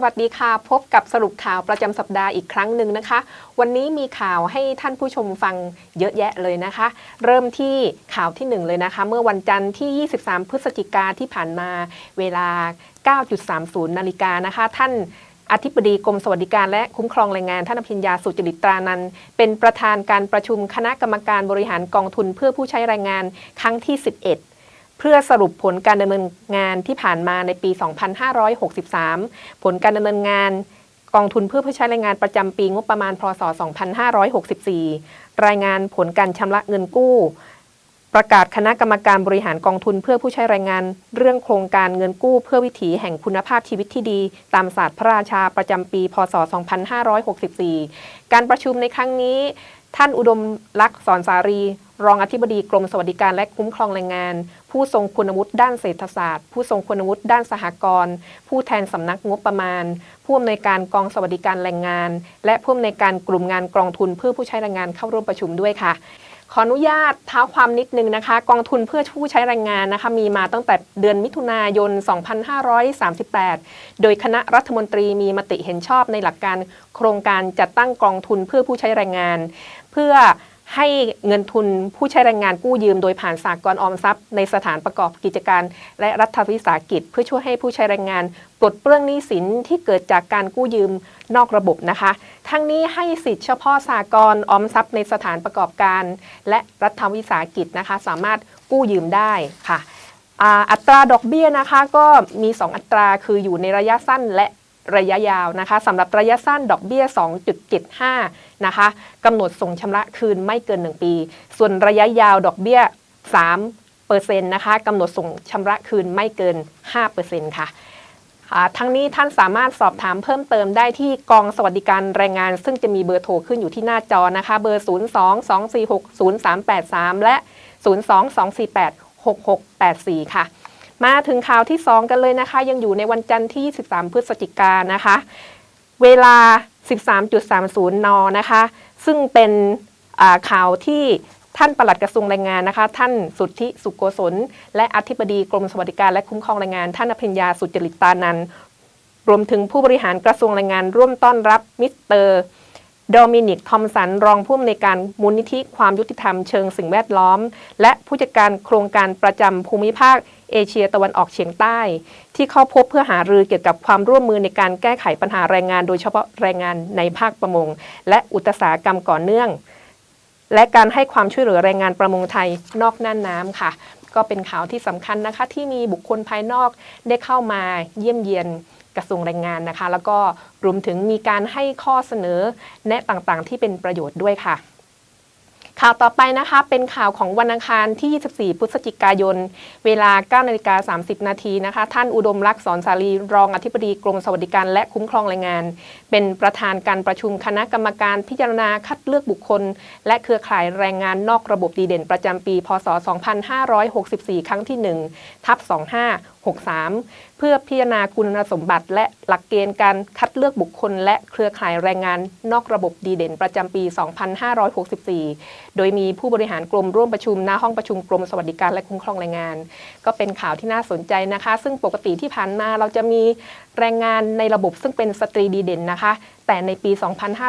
สวัสดีค่ะ พบกับสรุปข่าวประจำสัปดาห์อีกครั้งหนึ่งนะคะ วันนี้มีข่าวให้ท่านผู้ชมฟังเยอะแยะเลยนะคะ เริ่มที่ข่าวที่หนึ่งเลยนะคะ เมื่อวันจันทร์ที่ 23 พฤศจิกาที่ผ่านมาเวลา 9.30 นาฬิกานะคะ ท่านอธิบดีกรมสวัสดิการและคุ้มครองแรงงานท่านอภิญญาสุจริตตรานันเป็นประธานการประชุมคณะกรรมการบริหารกองทุนเพื่อผู้ใช้แรงงานครั้งที่ 11 เพื่อสรุปผลการดำเนินงานที่ผ่านมาในปี 2563 ผลการดำเนินงานกองทุนเพื่อผู้ใช้แรงงานประจำปีงบประมาณ พศ 2564 รายงานผลการชำระเงินกู้ ประกาศคณะกรรมการบริหารกองทุนเพื่อผู้ใช้แรงงาน เรื่องโครงการเงินกู้เพื่อวิถีแห่งคุณภาพชีวิตที่ดี ตามศาสตร์พระราชาประจำปี พศ 2564 การประชุมในครั้งนี้ ท่านอุดมลักษณ์สอนสารี รองอธิบดีกรมสวัสดิการและคุ้มครองแรงงาน ผู้ทรงคุณวุฒิด้านเศรษฐศาสตร์ ผู้ทรงคุณวุฒิด้านสหกรณ์ ผู้แทนสำนักงบประมาณ ผู้อำนวยการกองสวัสดิการแรงงาน และผู้อำนวยการกลุ่มงานกองทุนเพื่อผู้ใช้แรงงานเข้าร่วมประชุมด้วยค่ะขออนุญาตเท้าความนิดนึงนะคะ กองทุนเพื่อผู้ใช้แรงงานนะคะมีมาตั้งแต่เดือนมิถุนายน 2538 โดยคณะรัฐมนตรีมีมติเห็นชอบในหลักการโครงการจัดตั้งกองทุนเพื่อผู้ใช้แรงงาน เพื่อ ให้เงินทุนผู้ใช้แรงงานกู้ยืม โดยผ่านสากลออมทรัพย์ ในสถานประกอบกิจการ และรัฐวิสาหกิจ เพื่อช่วยให้ผู้ใช้แรงงานปลดเปลื้องหนี้สินที่เกิดจากการกู้ยืมนอกระบบนะคะ ทั้งนี้ให้สิทธิเฉพาะสากลออมทรัพย์ในสถานประกอบการ และรัฐวิสาหกิจนะคะ สามารถกู้ยืมได้ค่ะอัตราดอกเบี้ยนะคะก็มี 2 อัตราคืออยู่ในระยะสั้นและ ระยะยาวนะคะสำหรับระยะสั้นดอกเบี้ย 2.75 นะคะกำหนดส่งชำระคืนไม่เกิน 1 ปี ส่วนระยะยาวดอกเบี้ย 3เปอร์เซ็นต์นะคะกำหนดส่งชำระคืนไม่เกิน 5เปอร์เซ็นต์ค่ะทั้งนี้ท่านสามารถสอบถามเพิ่มเติมได้ที่กองสวัสดิการแรงงาน ซึ่งจะมีเบอร์โทรขึ้นอยู่ที่หน้าจอนะคะ เบอร์ 02-246-0383 และ 02-248-6684 ค่ะ มาถึงข่าวที่ 2 กันเลยนะคะ ยังอยู่ในวันจันทร์ที่23พฤศจิกายนนะคะ เวลา 13.30 น นะคะ ซึ่งเป็นข่าวที่ท่านปลัดกระทรวงแรงงานนะคะ ท่านสุทธิสุโกศล และอธิบดีกรมสวัสดิการและคุ้มครองแรงงาน ท่านอภิญญาสุจริตตานันรวมถึงผู้บริหารกระทรวงแรงงาน ร่วมต้อนรับมิสเตอร์โดมินิก ทอมสัน รองผู้อำนวยการมูลนิธิความยุติธรรมเชิงสิ่งแวดล้อม และผู้จัดการโครงการประจำภูมิภาค เอเชียตะวันออกเฉียงใต้ ที่เข้าพบเพื่อหารือเกี่ยวกับความร่วมมือในการแก้ไขปัญหาแรงงาน โดยเฉพาะแรงงานในภาคประมง และอุตสาหกรรมก่อเนื่อง และการให้ความช่วยเหลือแรงงานประมงไทยนอกน่านน้ำค่ะ ก็เป็นข่าวที่สำคัญนะคะ ที่มีบุคคลภายนอกได้เข้ามาเยี่ยมเยียนกระทรวงแรงงานนะคะ แล้วก็รวมถึงมีการให้ข้อเสนอแนะต่างๆ ที่เป็นประโยชน์ด้วยค่ะ ข่าวต่อไปนะคะเป็นข่าวของวันอังคารที่ 24 พฤศจิกายน เวลา 9 นาฬิกา 30 นาทีนะคะ ท่านอุดมลักษ์สอนสารีรองอธิบดีกรมสวัสดิการและคุ้มครองแรงงาน เป็นประธานการประชุมคณะกรรมการพิจารณาคัดเลือกบุคคล และเครือข่ายแรงงานนอกระบบดีเด่นประจำปี พศ 2564 ครั้งที่ 1 ทับ25 2563 เพื่อพิจารณาคุณสมบัติ และหลักเกณฑ์การคัดเลือกบุคคล และเครือข่ายแรงงานนอกระบบดีเด่นประจำปี 2564 โดยมีผู้บริหารกรมร่วมประชุมหน้าห้องประชุมกรมสวัสดิการและคุ้มครองแรงงาน ก็เป็นข่าวที่น่าสนใจนะคะ ซึ่งปกติที่ผ่านมาเราจะมีแรงงานในระบบซึ่งเป็นสตรีดีเด่นนะคะ แต่ในปี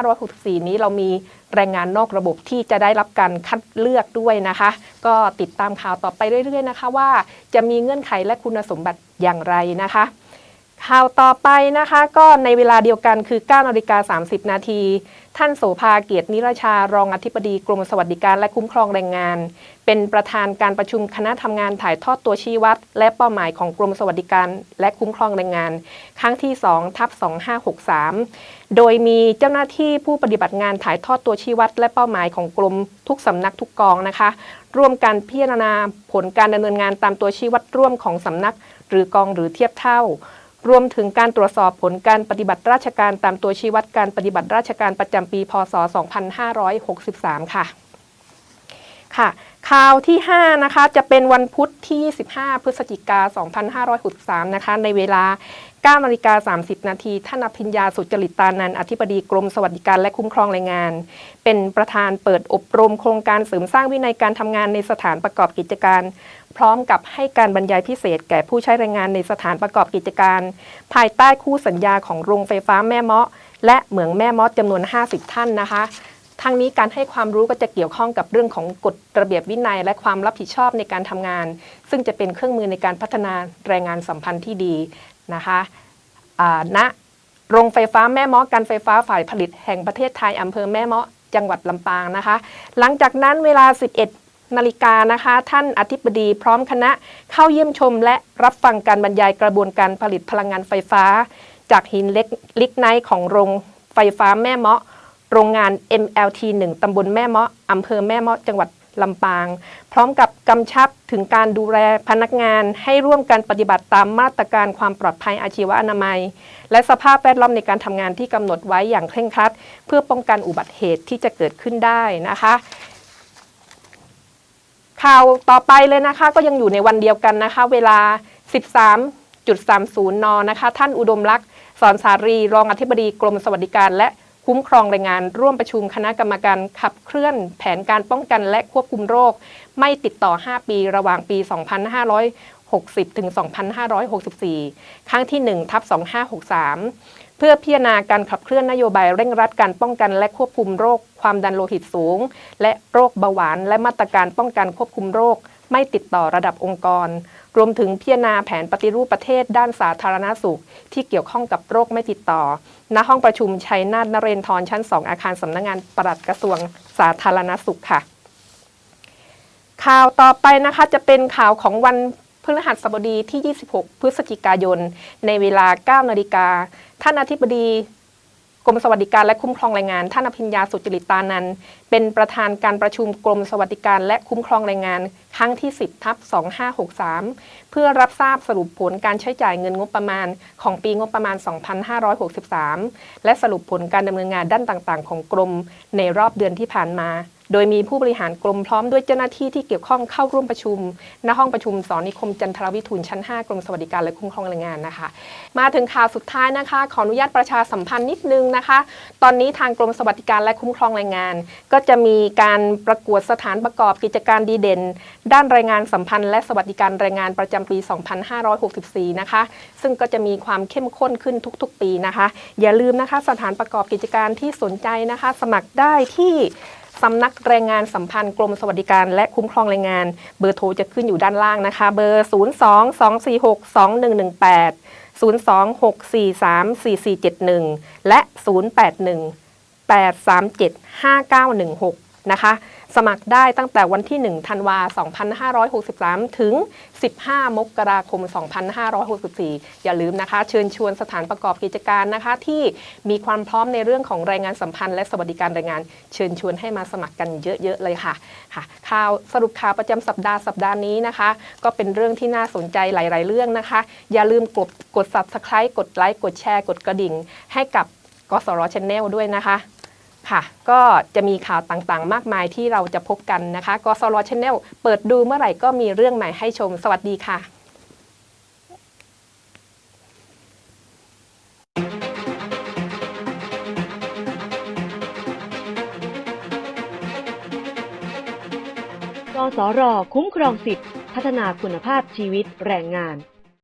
2564 นี้เรามี แรงงานนอกระบบที่จะได้รับการคัดเลือกด้วยนะคะ ก็ติดตามข่าวต่อไปเรื่อยๆนะคะ ว่าจะมีเงื่อนไขและคุณสมบัติอย่างไรนะคะ ข่าวต่อไปนะคะก็ในเวลาเดียวกันคือ9นาฬิกา30 นาที ท่านโสภาเกียรตินิรชารองอธิบดีกรมสวัสดิการและคุ้มครองแรงงาน เป็นประธานการประชุมคณะทำงานถ่ายทอดตัวชี้วัด และเป้าหมายของกรมสวัสดิการและคุ้มครองแรงงาน ครั้งที่2ทับ2563 โดยมีเจ้าหน้าที่ผู้ปฏิบัติงานถ่ายทอดตัวชี้วัด และเป้าหมายของกรมทุกสำนักทุกกองนะคะ ร่วมกันพิจารณาผลการดำเนินงานตามตัวชี้วัดร่วมของสำนัก หรือกองหรือเทียบเท่า รวมถึงการตรวจสอบผลการปฏิบัติราชการตามตัวชี้วัดการปฏิบัติราชการประจำปี พศ 2563 ค่ะ ค่ะ ข่าวที่ 5 นะคะ จะเป็นวันพุธที่ 15 พฤศจิกา 2563 นะคะ ในเวลา 9นาฬิกา30 นาที ท่านอภิญญาสุจริตตานันอธิบดีกรมสวัสดิการและคุ้มครองแรงงาน เป็นประธานเปิดอบรมโครงการเสริมสร้างวินัยการทำงานในสถานประกอบกิจการ พร้อมกับให้การบรรยายพิเศษแก่ผู้ใช้แรงงานในสถานประกอบกิจการ ภายใต้คู่สัญญาของโรงไฟฟ้าแม่เมาะ และเหมืองแม่เมาะจำนวน 50 ท่านนะคะทั้งนี้การให้ความรู้ก็จะเกี่ยวข้องกับเรื่องของกฎระเบียบวินัย และความรับผิดชอบในการทำงาน ซึ่งจะเป็นเครื่องมือในการพัฒนาแรงงานสัมพันธ์ที่ดี นะคะณโรงไฟฟ้าแม่เมาะการไฟฟ้าฝ่ายผลิตแห่งประเทศไทยอำเภอแม่เมาะจังหวัดลำปางนะคะ หลังจากนั้นเวลา 11นาฬิกานะคะ ท่านอธิบดีพร้อมคณะเข้าเยี่ยมชม และรับฟังการบรรยายกระบวนการผลิตพลังงานไฟฟ้า จากหินเล็กลิกไนท์ของโรงไฟฟ้าแม่เมาะ โรงงาน MLT 1ตำบลแม่เมาะอำเภอแม่เมาะจังหวัด ลำปาง พร้อมกับกำชับถึงการดูแลพนักงานให้ร่วมกันปฏิบัติตามมาตรการความปลอดภัยอาชีวอนามัย และสภาพแวดล้อมในการทำงานที่กำหนดไว้อย่างเคร่งครัด เพื่อป้องกันอุบัติเหตุที่จะเกิดขึ้นได้นะคะข่าวต่อไปเลยนะคะก็ยังอยู่ในวันเดียวกันนะคะ เวลา 13.30 น นะคะ ท่านอุดมลักษ์สอนสารี รองอธิบดีกรมสวัสดิการและ คุ้มครองแรงงานร่วมประชุมคณะกรรมการขับเคลื่อนแผนการป้องกันและควบคุมโรค ไม่ติดต่อ 5 ปีระหว่างปี 2560 ถึง 2564 ครั้งที่ 1 ทับ 2563 เพื่อพิจารณาการขับเคลื่อนนโยบายเร่งรัดการป้องกันและควบคุมโรค ความดันโลหิตสูง และโรคเบาหวาน และมาตรการป้องกันควบคุมโรค ไม่ติดต่อระดับองค์กร รวมถึงพิจารณาแผนปฏิรูปประเทศด้านสาธารณสุข ที่เกี่ยวข้องกับโรคไม่ติดต่อ ณ ห้องประชุมชัยนาทนเรนทรชั้น 2 อาคารสำนักงานปลัดกระทรวงสาธารณสุขค่ะ ข่าวต่อไปนะคะจะเป็นข่าวของวันพฤหัสบดีที่ 26 พฤศจิกายน ในเวลา 9 นาฬิกา ท่านอธิบดี กรมสวัสดิการและคุ้มครองแรงงาน ท่านอภิญญาสุจริตตานันเป็นประธานการประชุมกรมสวัสดิการและคุ้มครองแรงงาน ครั้งที่ 10ทับ2563 เพื่อรับทราบสรุปผลการใช้จ่ายเงินงบประมาณ ของปีงบประมาณ 2563 และสรุปผลการดำเนินงานด้านต่างๆ ของกรมในรอบเดือนที่ผ่านมา โดยมีผู้บริหารกรมพร้อมด้วยเจ้าหน้าที่ที่เกี่ยวข้องเข้าร่วมประชุมณห้องประชุมสอนนิคมจันทรวิทูลชั้น 5 กรมสวัสดิการและคุ้มครองแรงงานนะคะ มาถึงข่าวสุดท้ายนะคะ ขออนุญาตประชาสัมพันธ์นิดนึงนะคะ ตอนนี้ทางกรมสวัสดิการและคุ้มครองแรงงาน ก็จะมีการประกวดสถานประกอบกิจการดีเด่น ด้านแรงงานสัมพันธ์ และสวัสดิการแรงงานประจำปี 2564 นะคะ ซึ่งก็จะมีความเข้มข้นขึ้นทุกๆ ปีนะคะ อย่าลืมนะคะสถานประกอบกิจการที่สนใจนะคะ สมัครได้ที่ สำนักแรงงานสัมพันธ์กรมสวัสดิการและคุ้มครองแรงงาน เบอร์โทรจะขึ้นอยู่ด้านล่างนะคะ เบอร์ 0 2 2 4 6 2 1 1 8 0 2 6 4 3 4 4 7 1 และ 081 837 5916 นะคะ สมัครได้ตั้งแต่วันที่ 1 ธันวา 2563 ถึง 15 มกราคม 2564 อย่าลืมนะคะ เชิญชวนสถานประกอบกิจการนะคะ ที่มีความพร้อมในเรื่องของแรงงานสัมพันธ์และสวัสดิการแรงงาน เชิญชวนให้มาสมัครกันเยอะ ๆ เลยค่ะค่ะ ข่าวสรุปข่าวประจำสัปดาห์สัปดาห์นี้นะคะ ก็เป็นเรื่องที่น่าสนใจหลาย ๆ เรื่องนะคะ อย่าลืมกดกด subscribe กดไลค์กดแชร์กดกระดิ่ง ให้กับกสรชแนลด้วยนะคะ ค่ะ ก็จะมีข่าวต่างๆ มากมายที่เราจะพบกันนะคะกสรชแนลเปิดดูเมื่อไหร่ก็มีเรื่องใหม่ให้ชม สวัสดีค่ะกสรคุ้มครองสิทธิพัฒนาคุณภาพชีวิตแรงงาน